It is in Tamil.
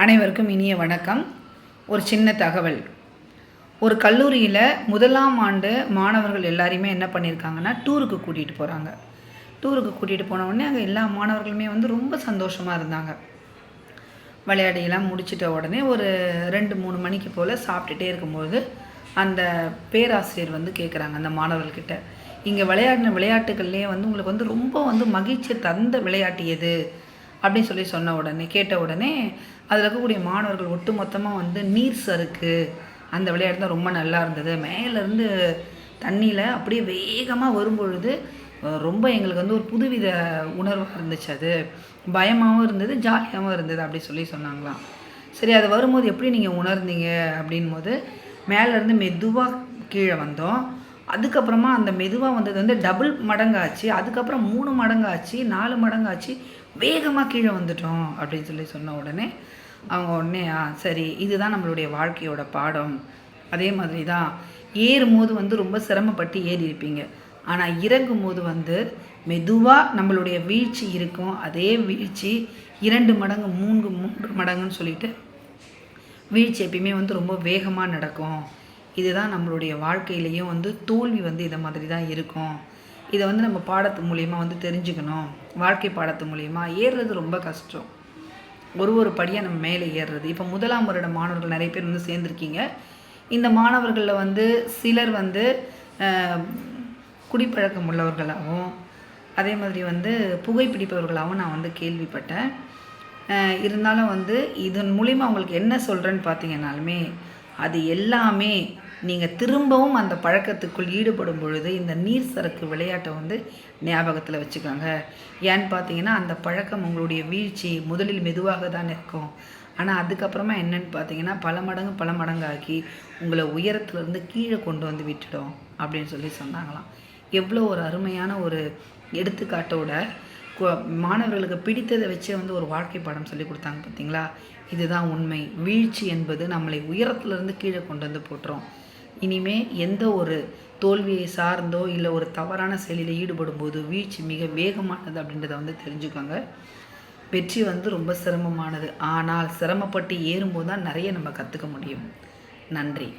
அனைவருக்கும் இனிய வணக்கம். ஒரு சின்ன தகவல். ஒரு கல்லூரியில் முதலாம் ஆண்டு மாணவர்கள் எல்லாரையுமே என்ன பண்ணியிருக்காங்கன்னா டூருக்கு கூட்டிகிட்டு போகிறாங்க டூருக்கு கூட்டிகிட்டு போனவுடனே அங்கே எல்லா மாணவர்களுமே வந்து ரொம்ப சந்தோஷமாக இருந்தாங்க. விளையாடியெல்லாம் முடிச்சிட்ட உடனே ஒரு ரெண்டு மூணு மணிக்கு போல் சாப்பிட்டுட்டே இருக்கும்போது அந்த பேராசிரியர் வந்து கேட்குறாங்க அந்த மாணவர்கள்கிட்ட. இங்கே விளையாடின விளையாட்டுகள்லேயே வந்து உங்களுக்கு வந்து ரொம்ப வந்து மகிழ்ச்சி தந்த விளையாட்டு எது? அப்படின்னு சொல்லி சொன்ன உடனே கேட்ட உடனே அதில் இருக்கக்கூடிய மாணவர்கள் ஒட்டு மொத்தமாக வந்து நீர் சறுக்கு அந்த விளையாட்டு தான் ரொம்ப நல்லா இருந்தது. மேலேருந்து தண்ணியில் அப்படியே வேகமாக வரும்பொழுது ரொம்ப எங்களுக்கு வந்து ஒரு புதுவித உணர்வாக இருந்துச்சு அது. பயமாகவும் இருந்தது ஜாலியாகவும் இருந்தது அப்படி சொல்லி சொன்னாங்களாம். சரி அது வரும்போது எப்படி நீங்கள் உணர்ந்தீங்க அப்படின் போது மேலேருந்து மெதுவாக கீழே வந்தோம். அதுக்கப்புறமா அந்த மெதுவாக வந்தது வந்து டபுள் மடங்காச்சு. அதுக்கப்புறம் மூணு மடங்காச்சு நாலு மடங்காச்சு. வேகமாக கீழே வந்துட்டோம் அப்படின்னு சொல்லி சொன்ன உடனே அவங்க உடனே ஆ சரி இதுதான் நம்மளுடைய வாழ்க்கையோட பாடம். அதே மாதிரி தான் ஏறும்போது வந்து ரொம்ப சிரமப்பட்டு ஏறி இருப்பீங்க ஆனால் இறங்கும் போது வந்து மெதுவாக நம்மளுடைய வீழ்ச்சி இருக்கும். அதே வீழ்ச்சி இரண்டு மடங்கு மூன்று மூன்று மடங்குன்னு சொல்லிட்டு வீழ்ச்சி எப்பயுமே வந்து ரொம்ப வேகமாக நடக்கும். இதுதான் நம்மளுடைய வாழ்க்கையிலையும் வந்து தோல்வி வந்து இதை மாதிரி தான் இருக்கும். இதை வந்து நம்ம பாடத்து மூலியமா வந்து தெரிஞ்சுக்கணும். வாழ்க்கை பாடத்து மூலயமா ஏறுறது ரொம்ப கஷ்டம். ஒரு ஒரு படியாக நம்ம மேலே ஏறுறது. இப்போ முதலாம் வருட மாணவர்கள் நிறைய பேர் வந்து சேர்ந்துருக்கீங்க. இந்த மாணவர்களில் வந்து சிலர் வந்து குடிப்பழக்கம் உள்ளவர்களாகவும் அதே மாதிரி வந்து புகைப்பிடிப்பவர்களாகவும் நான் வந்து கேள்விப்பட்டேன். இருந்தாலும் வந்து இதன் மூலிமா உங்களுக்கு என்ன சொல்கிறேன்னு பார்த்தீங்கன்னாலுமே அது எல்லாமே நீங்கள் திரும்பவும் அந்த பழக்கத்துக்குள் ஈடுபடும் பொழுது இந்த நீர் சரக்கு விளையாட்டை வந்து ஞாபகத்தில் வச்சுக்கோங்க. ஏன்னு பார்த்தீங்கன்னா அந்த பழக்கம் உங்களுடைய வீழ்ச்சி முதலில் மெதுவாக தான் இருக்கும் ஆனால் அதுக்கப்புறமா என்னன்னு பார்த்தீங்கன்னா பல மடங்கு பல மடங்காக்கி உங்களை உயரத்துலேருந்து கீழே கொண்டு வந்து விட்டுடும் அப்படின்னு சொல்லி சொன்னாங்களாம். எவ்வளோ ஒரு அருமையான ஒரு எடுத்துக்காட்டோட மாணவர்களுக்கு பிடித்ததை வச்சே வந்து ஒரு வாழ்க்கை பாடம் சொல்லி கொடுத்தாங்க பார்த்தீங்களா இதுதான் உண்மை. வீழ்ச்சி என்பது நம்மளை உயரத்துலேருந்து கீழே கொண்டு வந்து போட்டுரும். இனிமே எந்த ஒரு தோல்வியை சார்ந்தோ இல்லை ஒரு தவறான செயலில் ஈடுபடும் போது வீழ்ச்சி மிக வேகமானது அப்படின்றத வந்து தெரிஞ்சுக்கோங்க. வெற்றி வந்து ரொம்ப சிரமமானது. ஆனால் சிரமப்பட்டு ஏறும்போது தான் நிறைய நம்ம கற்றுக்க முடியும். நன்றி.